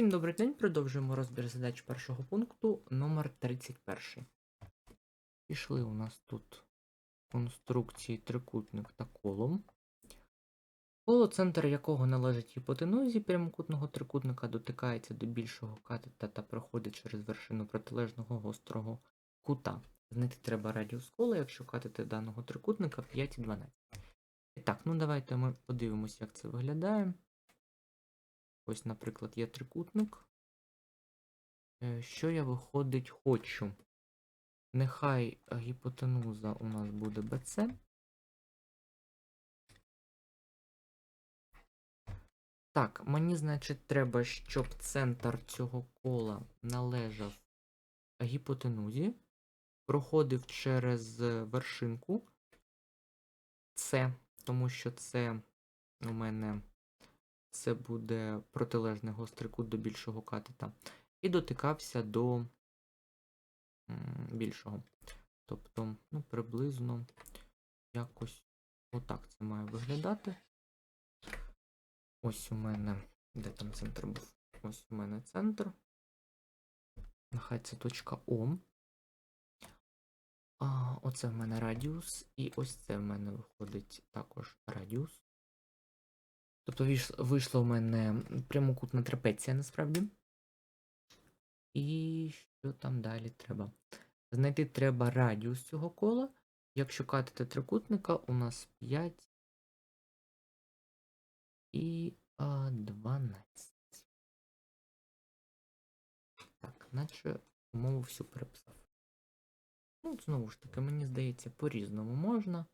Всім добрий день. Продовжуємо розбір задач першого пункту номер 31. Пішли у нас тут конструкції трикутник та колом. Коло, центр якого належить гіпотенузі прямокутного трикутника, дотикається до більшого катета та проходить через вершину протилежного гострого кута. Знайти треба радіус кола, якщо катети даного трикутника 5 і 12. І так, ну давайте ми подивимося, як це виглядає. Ось, наприклад, є трикутник. Е, Що я виходить хочу? Нехай е, гіпотенуза у нас буде BC. Так, мені, значить, треба, щоб центр цього кола належав гіпотенузі, проходив через вершинку С, тому що це у мене це буде протилежний гострий кут до більшого катета, і дотикався до більшого. Тобто, ну, приблизно якось отак це має виглядати. Ось у мене, де там центр був? Ось у мене центр. Нехай це точка О. А, Оце в мене радіус, і ось це в мене виходить також радіус. Тобто вийш- вийшла у мене прямокутна трапеція насправді. І що там далі треба? Знайти треба радіус цього кола. Якщо катити трикутника, у нас 5 і а, 12. Так, наче умову всю переписав. Ну, знову ж таки, мені здається, по-різному можна.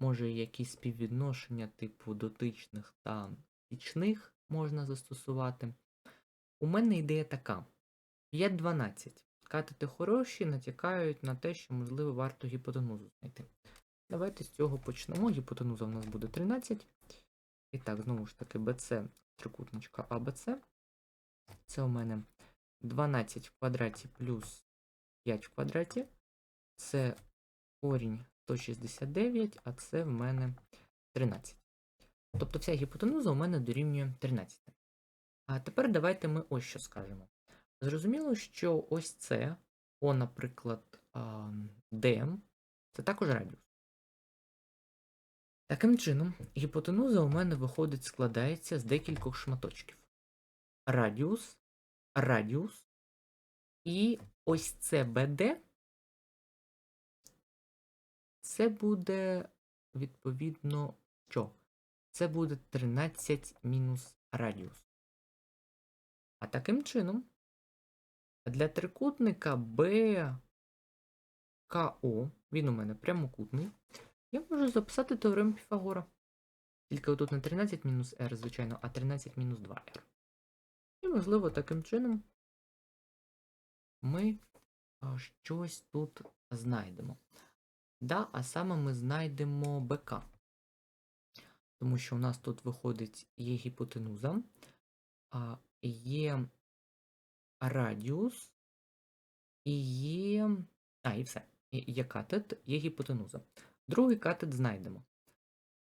Може, якісь співвідношення типу дотичних та бічних можна застосувати. У мене ідея така: 5-12. Катети хороші натякають на те, що, можливо, варто гіпотенузу знайти. Давайте з цього почнемо. Гіпотенуза у нас буде 13. І так, знову ж таки, BC трикутничка ABC. Це у мене 12 в квадраті плюс 5 в квадраті. Це корінь 169, а це в мене 13. Тобто вся гіпотенуза у мене дорівнює 13. А тепер давайте ми ось що скажемо. Зрозуміло, що ось це, о, наприклад, DM, це також радіус. Таким чином, гіпотенуза у мене виходить, складається з декількох шматочків. Радіус, радіус, і ось це BD це буде відповідно що? Це буде 13 мінус радіус. А таким чином, для трикутника BKO, він у мене прямокутний, я можу записати теорему Піфагора. Тільки тут не 13 мінус r, звичайно, а 13 мінус 2r. І, можливо, таким чином ми щось тут знайдемо. Да, а саме ми знайдемо БК. Тому що у нас тут виходить є гіпотенуза, є радіус, і є. А, і все. Є катет, є гіпотенуза. Другий катет знайдемо.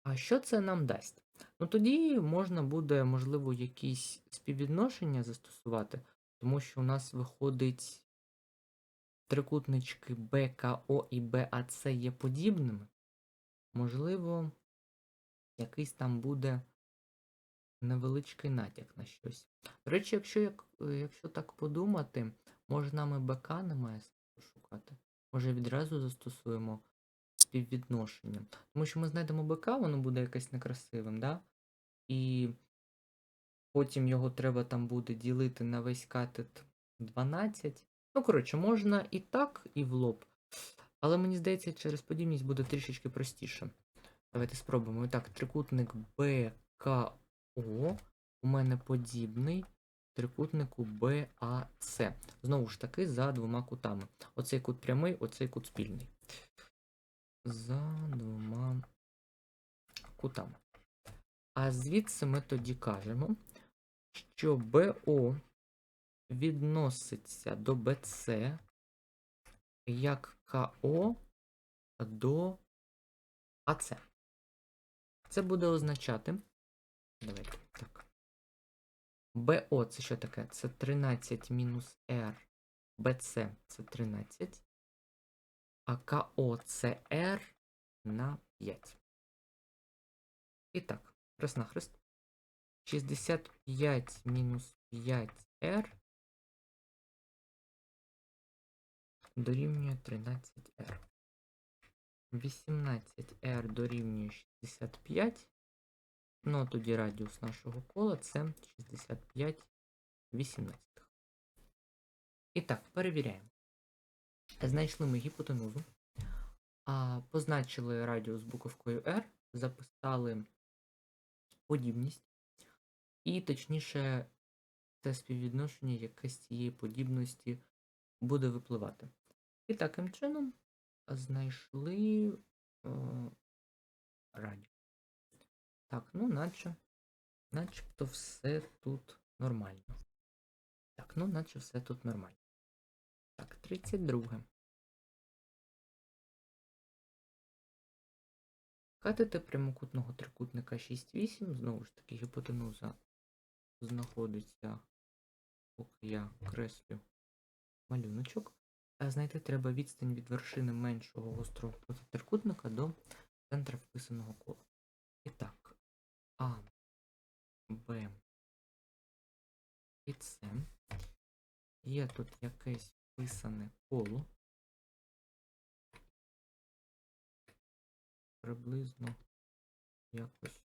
А що це нам дасть? Ну тоді можна буде, можливо, якісь співвідношення застосувати, тому що у нас виходить трикутнички БКО і БАЦ є подібними. Можливо, якийсь там буде невеличкий натяк на щось. До речі, якщо як, якщо так подумати, може нам і БК немає шукати. Може відразу застосуємо співвідношення. Тому що ми знайдемо БК, воно буде якесь некрасивим, да? І потім його треба там буде ділити на весь катет 12. Ну, коротше, можна і так, і в лоб. Але мені здається, через подібність буде трішечки простіше. Давайте спробуємо. І так, трикутник БКО у мене подібний трикутнику БАЦ. Знову ж таки, за двома кутами. Оцей кут прямий, оцей кут спільний. За двома кутами. А звідси ми тоді кажемо, що БО відноситься до БЦ як КО до АЦ. Це буде означати. Давайте так. БО це що таке? Це 13 мінус R. БЦ це 13. А КО це R на 5. І так, хрест-нахрест. 65 мінус 5R дорівнює 13R. 18R дорівнює 65. Ну, а тоді радіус нашого кола це 65 18. І так, перевіряємо. Знайшли ми гіпотенузу, а позначили радіус буковкою R, записали подібність, і точніше, це співвідношення, яке з цієї подібності буде випливати. І таким чином знайшли е, радіус. Так, ну наче, начебто все тут нормально. Так, ну наче все тут нормально. Так, 32. Катети прямокутного трикутника 6,8. Знову ж таки, гіпотенуза знаходиться, поки я креслю малюночок. А знайти треба відстань від вершини меншого гострого кута трикутника до центра вписаного кола. І так, А, Б і С. Є тут якесь вписане коло. Приблизно якось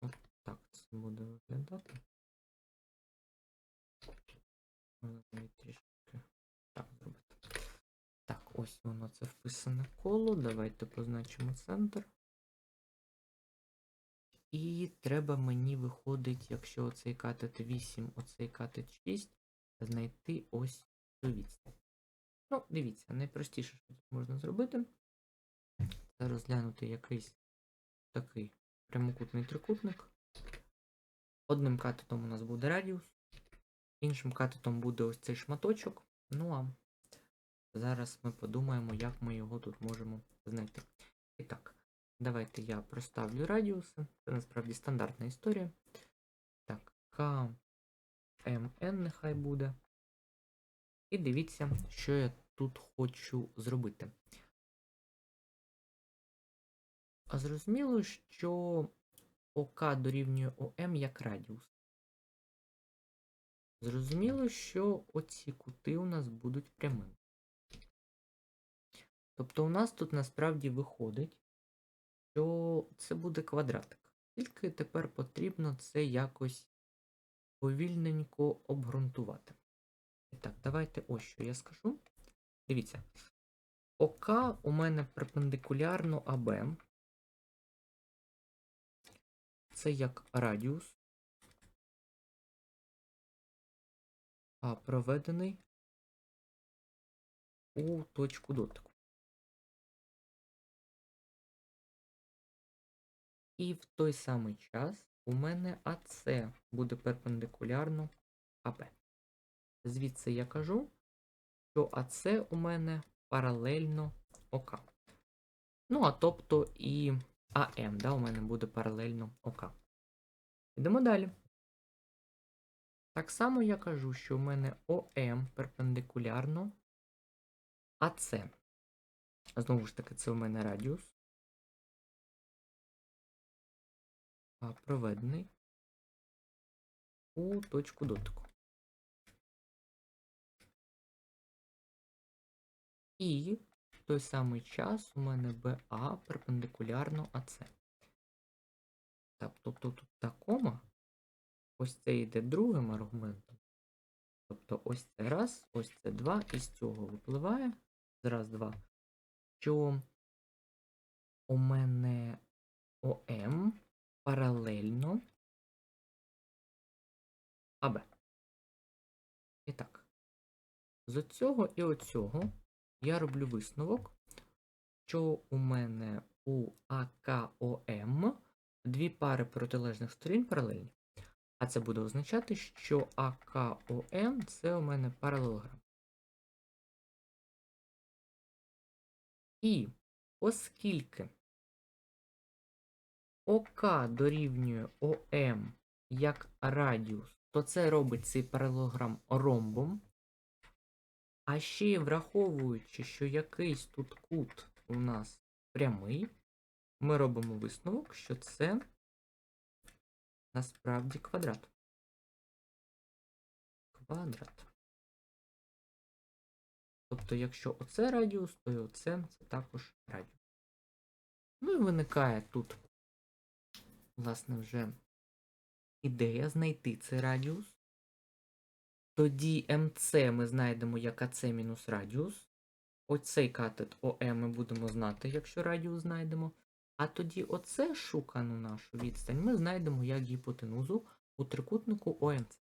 от так це буде виглядати. Можна навіть трішки так зробити. Так, ось воно це вписане коло. Давайте позначимо центр. І треба мені виходить, якщо оцей катет 8, оцей катет 6, знайти ось цю відстань. Ну, дивіться, найпростіше, що тут можна зробити, це розглянути якийсь такий прямокутний трикутник. Одним катетом у нас буде радіус, іншим катетом буде ось цей шматочок. Ну а зараз ми подумаємо, як ми його тут можемо знайти. І так, давайте я проставлю радіуси. Це насправді стандартна історія. Так, КМН нехай буде. І дивіться, що я тут хочу зробити. А зрозуміло, що ОК дорівнює ОМ як радіус. Зрозуміло, що оці кути у нас будуть прямими. Тобто у нас тут насправді виходить, що це буде квадратик. Тільки тепер потрібно це якось повільненько обґрунтувати. І так, давайте ось що я скажу. Дивіться. ОК у мене перпендикулярно АБ. Це як радіус, а проведений у точку дотику. І в той самий час у мене АС буде перпендикулярно АБ. Звідси я кажу, що АС у мене паралельно ОК. Ну, а тобто і АМ, да, у мене буде паралельно ОК. Йдемо далі. Так само я кажу, що у мене ОМ перпендикулярно АС. Знову ж таки, це у мене радіус. Проведений у точку дотику. І в той самий час у мене БА перпендикулярно АС. Тобто тут та кома, ось це йде другим аргументом. Тобто ось це раз, ось це два, і з цього випливає. Раз, два. Що у мене ОМ паралельно АБ. І так. З цього і оцього я роблю висновок, що у мене у АКОМ дві пари протилежних сторін паралельні. А це буде означати, що АКОМ це у мене паралелограм. І оскільки ОК дорівнює ОМ як радіус, то це робить цей паралелограм ромбом. А ще враховуючи, що якийсь тут кут у нас прямий, ми робимо висновок, що це насправді квадрат. Квадрат. Тобто, якщо оце радіус, то і оце це також радіус. Ну і виникає тут, власне, вже ідея знайти цей радіус. Тоді МЦ ми знайдемо як АЦ мінус радіус. Оцей катет ОМ ми будемо знати, якщо радіус знайдемо. А тоді оце шукану нашу відстань ми знайдемо як гіпотенузу у трикутнику ОМЦ.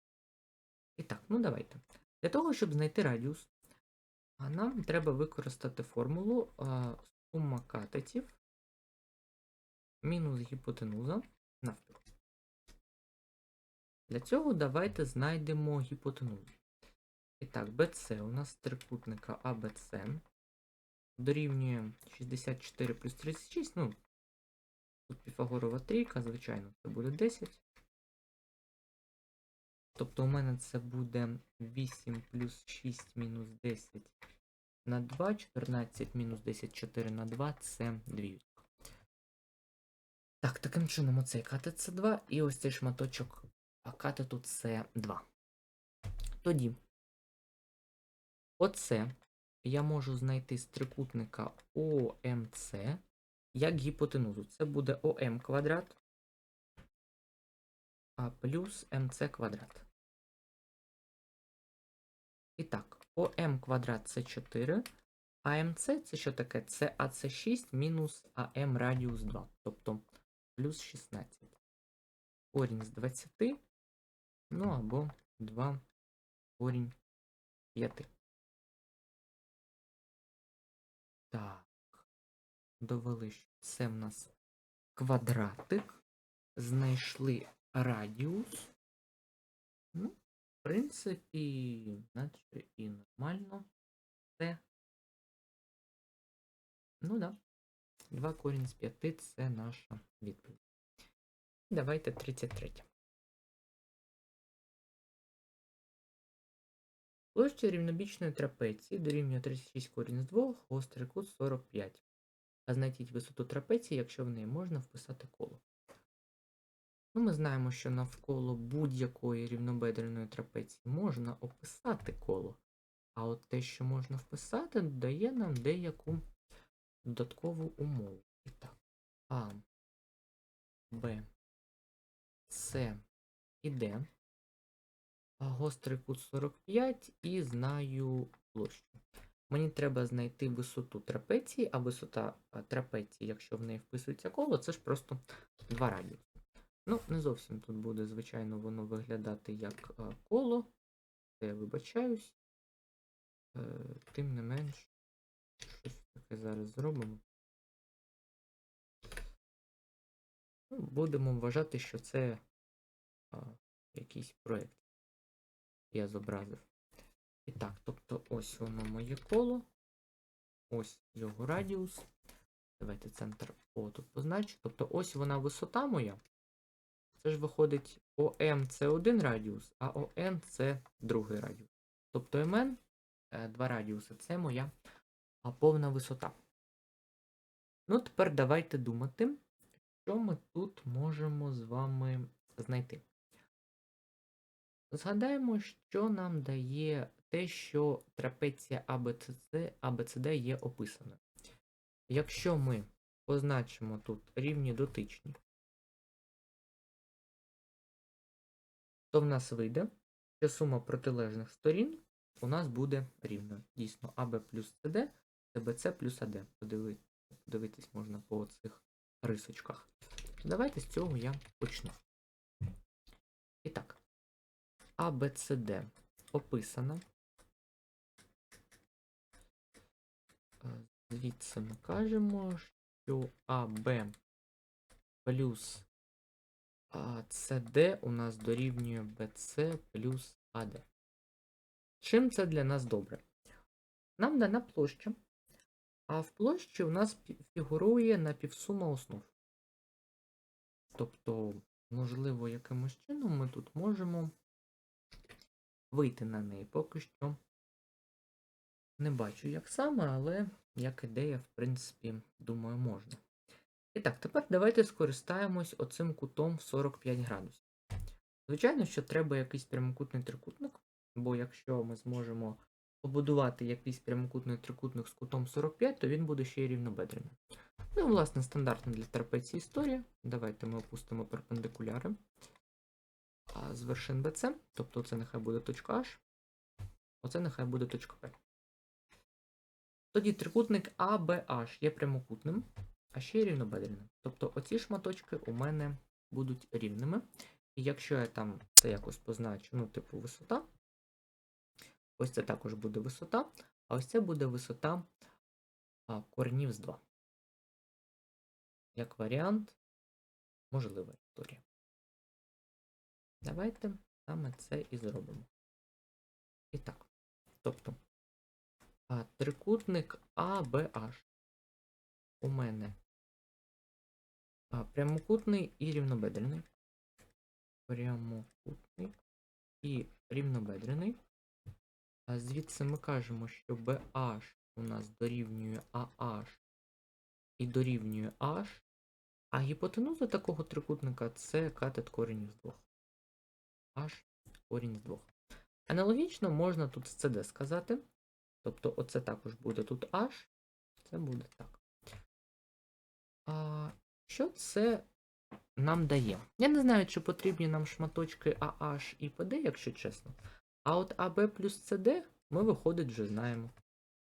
І так, ну давайте. Для того, щоб знайти радіус, нам треба використати формулу а, сума катетів мінус гіпотенуза навпіл. Для цього давайте знайдемо гіпотенузу. І так, BC у нас трикутника ABC дорівнює 64 плюс 36, ну, тут Піфагорова трійка, звичайно, це буде 10. Тобто у мене це буде 8 плюс 6 мінус 10 на 2, 14 мінус 10, 4 на 2, це 2. Так, таким чином оцей катет це 2, і ось цей шматочок катету це 2. Тоді оце я можу знайти з трикутника ОМЦ як гіпотенузу. Це буде ОМ квадрат плюс МЦ квадрат. І так, ОМ квадрат це 4, а МЦ це що таке? Це АЦ6 мінус АМ радіус 2, тобто плюс 16. Корінь з 20, ну або 2 корінь 5. Так, довели, що це в нас квадратик. Знайшли радіус. Ну, в принципі, наче і нормально. Це. Ну да. 2 корінь з 5 це наша відповідь. Давайте 33. Площа рівнобічної трапеції дорівнює 36 корінь з 2, гострий кут 45. А знайдіть висоту трапеції, якщо в неї можна вписати коло. Ну, Ми знаємо, що навколо будь-якої рівнобедреної трапеції можна описати коло. А от те, що можна вписати, дає нам деяку додаткову умову. І так, А, Б, С і Д. Гострий кут 45 і знаю площу. Мені треба знайти висоту трапеції, а висота трапеції, якщо в неї вписується коло, це ж просто два радіуси. Ну, не зовсім тут буде, звичайно, воно виглядати як коло. Це я вибачаюсь. Е, тим не менш, щось таке зараз зробимо. Ну, Будемо вважати, що це а, якийсь проєкт. Я зобразив. І так, тобто ось воно моє коло. Ось його радіус. Давайте центр О тут позначу. Тобто ось вона висота моя. Це ж виходить ОМ це один радіус, а ОН це другий радіус. Тобто МН, два радіуси, це моя повна висота. Ну, тепер давайте думати, що ми тут можемо з вами знайти. Згадаємо, що нам дає те, що трапеція ABCD, ABCD є описаною. Якщо ми позначимо тут рівні дотичні, то в нас вийде, що сума протилежних сторін у нас буде рівною. Дійсно, АБ плюс це БЦ плюс АД. Подивитись можна по цих рисочках. Давайте з цього я почну. І так, АБЦД описано. Звідси ми кажемо, що АБ плюс CD у нас дорівнює BC плюс AD. Чим це для нас добре? Нам дана площа, а в площі у нас фігурує напівсума основ. Тобто можливо, якимось чином ми тут можемо вийти на неї. Поки що не бачу, як саме, але як ідея, в принципі, думаю, можна. І так, тепер давайте скористаємось оцим кутом в 45 градусів. Звичайно, що треба якийсь прямокутний трикутник, бо якщо ми зможемо побудувати якийсь прямокутний трикутник з кутом 45, то він буде ще й рівнобедреним. Ну, власне, стандартна для трапеції історія. Давайте ми опустимо перпендикуляри з вершин BC, тобто це нехай буде точка H, оце нехай буде точка P. Тоді трикутник ABH є прямокутним, а ще й рівнобедреним. Тобто оці шматочки у мене будуть рівними. І якщо я там це якось позначу, ну, типу, висота, ось це також буде висота, а ось це буде висота а, коренів з 2. Як варіант, можлива історія. Давайте саме це і зробимо. І так. Тобто, а, трикутник ABH у мене а, прямокутний і рівнобедрений. Прямокутний і рівнобедрений. А звідси ми кажемо, що BH у нас дорівнює AH і дорівнює H, а гіпотенуза такого трикутника це катет корінь з двох. H корінь з двох. Аналогічно можна тут з CD сказати. Тобто оце також буде тут H, це буде так. А, Що це нам дає? Я не знаю, чи потрібні нам шматочки AH і PD, якщо чесно. А от AB плюс CD ми, виходить, вже знаємо.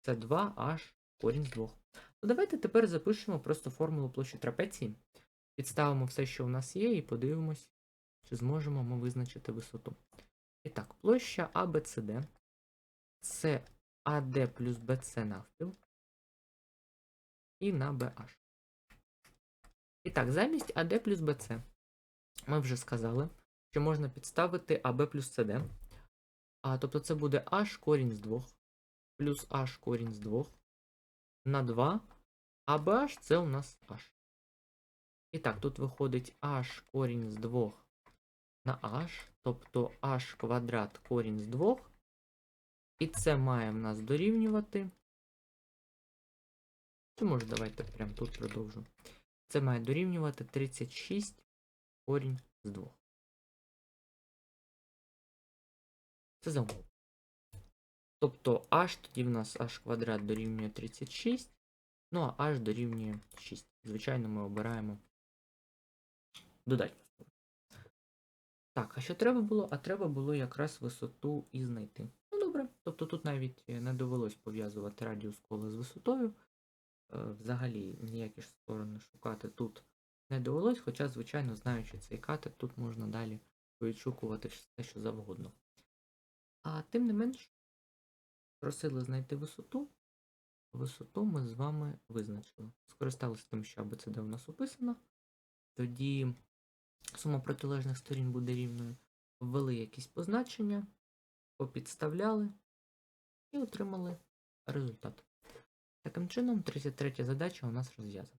Це 2H корінь з 2. То давайте тепер запишемо просто формулу площі трапеції. Підставимо все, що у нас є, і подивимось, чи зможемо ми визначити висоту. І так, площа ABCD це AD плюс BC навпіл і на BH. І так, замість AD плюс BC ми вже сказали, що можна підставити AB плюс CD. А, тобто це буде h корінь з 2 плюс h корінь з 2 на 2, а BH це у нас h. І так, тут виходить h корінь з 2 на h, тобто h квадрат корінь з 2. І це має в нас дорівнювати. Чи може давайте прямо тут продовжу. Це має дорівнювати 36 корінь з 2. Це за умову. Тобто h тоді в нас h квадрат дорівнює 36, ну а h дорівнює 6. Звичайно, ми обираємо додатню. Так, а що треба було? А треба було якраз висоту і знайти. Добре, тобто тут навіть не довелось пов'язувати радіус кола з висотою. Е, Взагалі ніякі ж сторони шукати тут не довелось, хоча, звичайно, знаючи цей катет, тут можна далі відшукувати все, що завгодно. А тим не менш, просили знайти висоту. Висоту ми з вами визначили. Скористалися тим, що ABCD у нас описано. Тоді сума протилежних сторін буде рівною. Ввели якісь позначення, попідставляли і отримали результат. Таким чином, 33 задача у нас розв'язана.